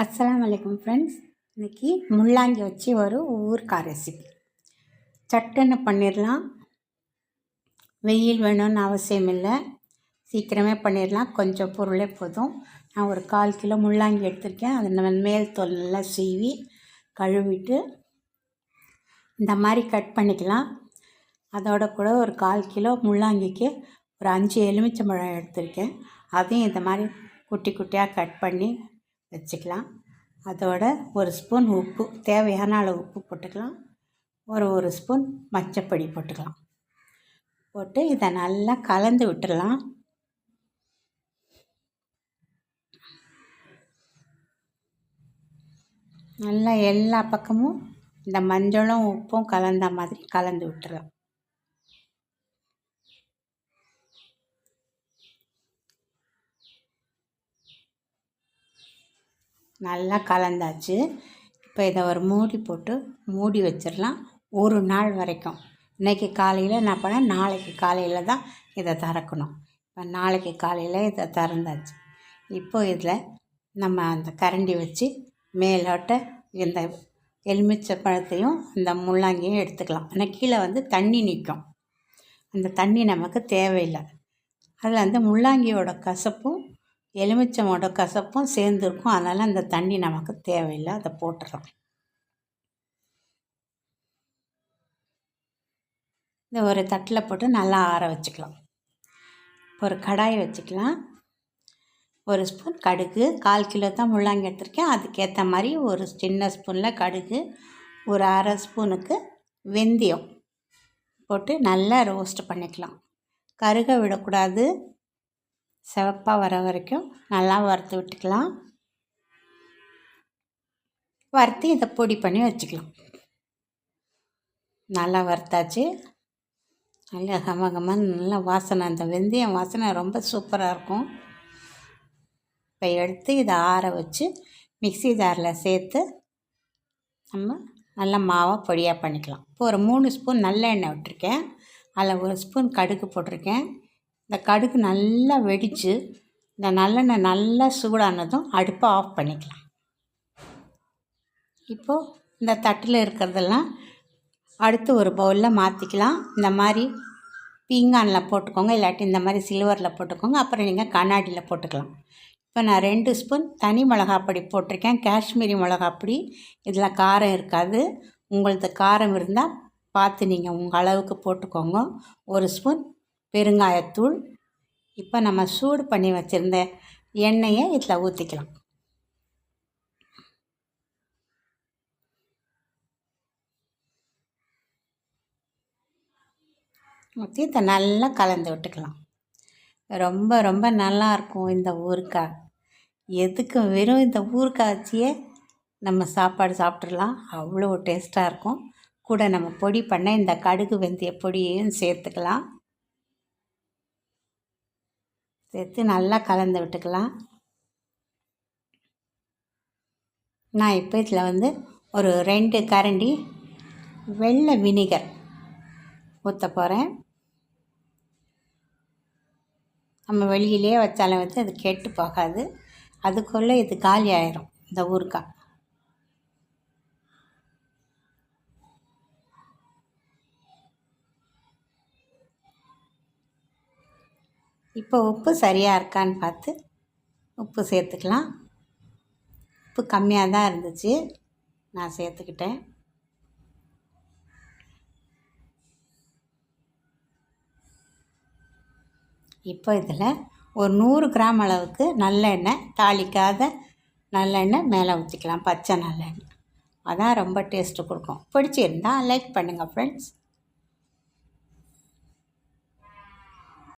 அஸ்லாம் அலைக்கும் ஃப்ரெண்ட்ஸ் இன்றைக்கி முள்ளாங்கி வச்சு ஒரு ஊறுகாய் ரெசிபி சட்டுன்னு பண்ணிடலாம். வெயில் வேணும்னு அவசியம் இல்லை. சீக்கிரமே பண்ணிடலாம். கொஞ்சம் பொருளே போதும். நான் ஒரு கால் கிலோ முள்ளாங்கி எடுத்திருக்கேன். அதை நம்ம மேல் தோல் நல்லா சீவி கழுவிட்டு இந்த மாதிரி கட் பண்ணிக்கலாம். அதோட கூட ஒரு கால் கிலோ முள்ளாங்கிக்கு ஒரு அஞ்சு எலுமிச்சம்பழம் எடுத்திருக்கேன். அதையும் இந்த மாதிரி குட்டி குட்டியாக கட் பண்ணி வச்சுக்கலாம். அதோட ஒரு ஸ்பூன் உப்பு தேவையான அளவு உப்பு போட்டுக்கலாம். ஒரு ஒரு ஸ்பூன் மச்சப்பொடி போட்டுக்கலாம். போட்டு இதை நல்லா கலந்து விட்டுடலாம். நல்லா எல்லா பக்கமும் இந்த மஞ்சளும் உப்பும் கலந்த மாதிரி கலந்து விட்டுறலாம் நல்லா கலந்தாச்சு. இப்போ இதை ஒரு மூடி போட்டு மூடி வச்சிடலாம். ஒரு நாள் வரைக்கும். இன்றைக்கி காலையில் என்ன பண்ணேன் நாளைக்கு காலையில் தான் இதை திறக்கணும். இப்போ நாளைக்கு காலையில் இதை திறந்தாச்சு. இப்போ இதில் நம்ம அந்த கரண்டி வச்சு மேலோட்ட இந்த எலுமிச்சை பழத்தையும் இந்த முள்ளாங்கியும் எடுத்துக்கலாம். ஆனால் கீழே வந்து தண்ணி நிற்கும் அந்த தண்ணி நமக்கு தேவையில்லை. அதில் அந்த முள்ளாங்கியோட கசப்பும் எலுமிச்சமோட கசப்பும் சேர்ந்துருக்கும். அதனால் அந்த தண்ணி நமக்கு தேவையில்லை. அதை போட்டுடலாம் இந்த ஒரு தட்டில் போட்டு நல்லா ஆற வச்சுக்கலாம். ஒரு கடாய் வச்சுக்கலாம். ஒரு ஸ்பூன் கடுகு. கால் கிலோ தான் முள்ளாங்கி எடுத்திருக்கேன். அதுக்கேற்ற மாதிரி ஒரு சின்ன ஸ்பூனில் கடுகு ஒரு அரை ஸ்பூனுக்கு வெந்தயம் போட்டு நல்லா ரோஸ்ட் பண்ணிக்கலாம். கருக விடக்கூடாது. சிவப்பாக வர வரைக்கும் நல்லா வறுத்து விட்டுக்கலாம். வறுத்து இதை பொடி பண்ணி வச்சுக்கலாம். நல்லா வறுத்தாச்சு. நல்லா கமகமாக நல்லா வாசனை அந்த வெந்தயம் வாசனை ரொம்ப சூப்பராக இருக்கும். இப்போ எடுத்து இதை ஆற வச்சு மிக்சி ஜாரில் சேர்த்து நம்ம நல்லா மாவை பொடியாக பண்ணிக்கலாம். இப்போ ஒரு மூணு ஸ்பூன் நல்லெண்ணெய் விட்டுருக்கேன். அதில் ஒரு ஸ்பூன் கடுகு போட்டிருக்கேன். இந்த கடுகு நல்லா வெடித்து இந்த நல்லெண்ணெய் நல்லா சூடானதும் அடுப்பை ஆஃப் பண்ணிக்கலாம். இப்போது இந்த தட்டில் இருக்கிறதெல்லாம் அடுத்து ஒரு பவுலில் மாற்றிக்கலாம் இந்த மாதிரி பீங்கானில் போட்டுக்கோங்க இல்லாட்டி இந்த மாதிரி சில்வரில் போட்டுக்கோங்க அப்புறம் நீங்கள் கண்ணாடியில் போட்டுக்கலாம். இப்போ நான் ரெண்டு ஸ்பூன் தனி மிளகாப்பொடி போட்டிருக்கேன். காஷ்மீரி மிளகாப்பொடி இதில் காரம் இருக்காது. உங்களது காரம் இருந்தால் பார்த்து நீங்கள் உங்கள் அளவுக்கு போட்டுக்கோங்க. ஒரு ஸ்பூன் பெருங்காயத்தூள். இப்போ நம்ம சூடு பண்ணி வச்சுருந்த எண்ணெயை இதில் ஊற்றிக்கலாம் ஊற்றி இதை நல்லா கலந்து விட்டுக்கலாம். ரொம்ப ரொம்ப நல்லாயிருக்கும் இந்த ஊறுக்காய் எதுக்கு வெறும் இந்த ஊறுக்காய் வச்சியே நம்ம சாப்பாடு சாப்பிட்றலாம் அவ்வளோ டேஸ்ட்டாக இருக்கும். கூட நம்ம பொடி பண்ண இந்த கடுகு வெந்தய பொடியையும் சேர்த்துக்கலாம். சேர்த்து நல்லா கலந்து விட்டுக்கலாம். நான் இப்போ இதில் வந்து ஒரு ரெண்டு கரண்டி வெள்ளை வினிகர் ஊற்ற போகிறேன் நம்ம வெளியிலே வச்சாலும் வந்து அது கெட்டு போகாது. அதுக்குள்ளே இது காலி ஆயிரும் இந்த ஊறுக்காய் இப்போ உப்பு சரியாக இருக்கான்னு பார்த்து உப்பு சேர்த்துக்கலாம். உப்பு கம்மியாக தான் இருந்துச்சு. நான் சேர்த்துக்கிட்டேன். இப்போ இதில் ஒரு நூறு கிராம் அளவுக்கு நல்லெண்ணெய் தாளிக்காத நல்லெண்ணெய் மேலே ஊற்றிக்கலாம். பச்சை நல்லெண்ணெய். அதான் ரொம்ப டேஸ்ட்டு கொடுக்கும். பிடிச்சிருந்தால் லைக் பண்ணுங்கள் ஃப்ரெண்ட்ஸ்